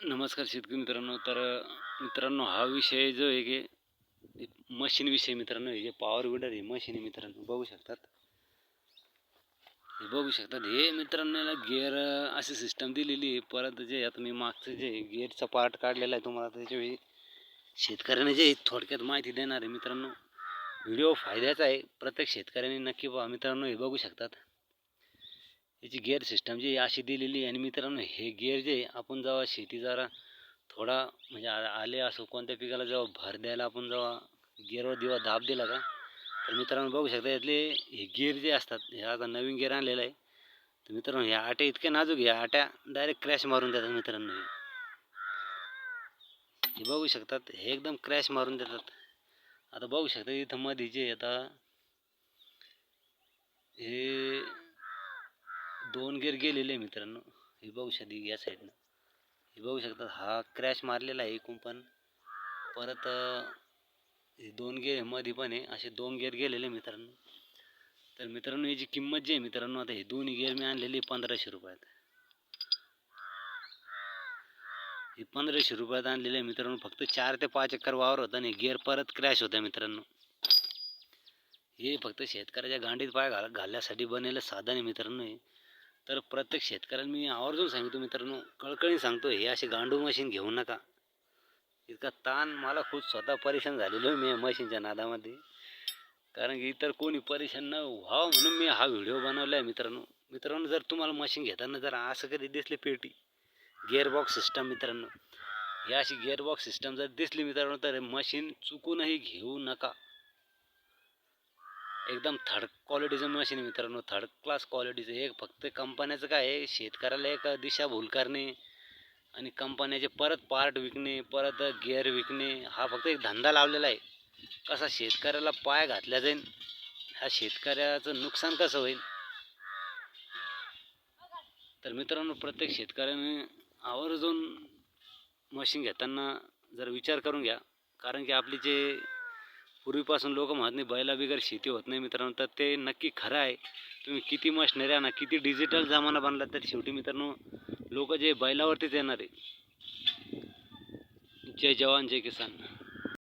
नमस्कार शेतकरी मित्रांनो. तर मित्रांनो हा विषय जो आहे की मशीन विषय मित्रांनो हे जे पॉवर विडर आहे मशीन आहे मित्रांनो बघू शकतात. हे बघू शकतात. हे मित्रांनो याला गिअर अशी सिस्टम दिलेली आहे. परत जे आता मी मागचं जे गिअरचा पार्ट काढलेला आहे तुम्हाला त्याच्यावेळी शेतकऱ्याने जे थोडक्यात माहिती देणार आहे मित्रांनो. व्हिडिओ फायद्याचा आहे. प्रत्येक शेतकऱ्याने नक्की पहा मित्रांनो हे बघू शकतात. याची गिअर सिस्टम जी अशी दिलेली आहे. आणि मित्रांनो हे गिअर जे आपण जेव्हा शेती जरा थोडा म्हणजे आ- आले असो कोणत्या पिकाला जेव्हा भर द्यायला आपण जेव्हा गिअरवर दिवा दाब दिला का तर मित्रांनो बघू शकता यातले हे गिअर जे असतात हे आता नवीन गिअर आणलेलं आहे. तर मित्रांनो ह्या आट्या इतक्या नाजूक ह्या आट्या डायरेक्ट क्रॅश मारून देतात मित्रांनो हे. हे बघू शकतात हे एकदम क्रॅश मारून देतात. आता बघू शकता इथं मध्ये जे आता हे दोन गेअर गेलेले आहे मित्रांनो. हे बघू शकते या साईडनं हे बघू शकतात हा क्रॅश मारलेला आहे एकूण पण. परत हे दोन गेअरमध्ये पण आहे. असे दोन गेअर गेलेले आहे मित्रांनो. तर मित्रांनो याची किंमत जी आहे मित्रांनो आता हे दोन्ही गेअर मी आणलेली पंधराशे रुपयात. हे पंधराशे रुपयात आणलेले आहे मित्रांनो फक्त चार ते पाच एकर वावर होता आणि गेअर परत क्रॅश होता मित्रांनो. हे फक्त शेतकऱ्याच्या गांडीत पाय घाल घालण्यासाठी बनलेलं साधन आहे मित्रांनो हे. तर प्रत्येक शेतकऱ्याला मी आवर्जून सांगतो मित्रांनो कळकळीने सांगतो हे असे गांडू मशीन घेऊ नका. इतका ताण मला खूप स्वतः परेशान झालेलो आहे मी या मशीनच्या नादामध्ये. कारण की इतर कोणी परेशान न व्हावं म्हणून मी हा व्हिडिओ बनवला आहे मित्रांनो. मित्रांनो जर तुम्हाला मशीन घेताना जर असं कधी दिसली पेटी गिअरबॉक्स सिस्टम मित्रांनो. ही अशी गिअरबॉक्स सिस्टम जर दिसली मित्रांनो तर मशीन चुकूनही घेऊ नका. एकदम थर्ड क्वालिटीचं मशीन आहे मित्रांनो. थर्ड क्लास क्वालिटीचं एक फक्त कंपन्याचं काय आहे शेतकऱ्याला एक दिशाभूल करणे आणि कंपन्याचे परत पार्ट विकणे परत गिअर विकणे हा फक्त एक धंदा लावलेला आहे. कसा शेतकऱ्याला पाय घातल्या जाईल ह्या शेतकऱ्याचं नुकसान कसं होईल? तर मित्रांनो प्रत्येक शेतकऱ्याने आवर्जून मशीन घेताना जर विचार करून घ्या. कारण की आपली जे पूर्वीपासून लोक म्हणत नाही बैलाबिगर शेती होत नाही मित्रांनो. तर ते नक्की खरं आहे. तुम्ही किती मशनरी आणा किती डिजिटल जमाना बनला तर शेवटी मित्रांनो लोक जे बैलावरतीच येणार आहे. जय जवान जय किसान.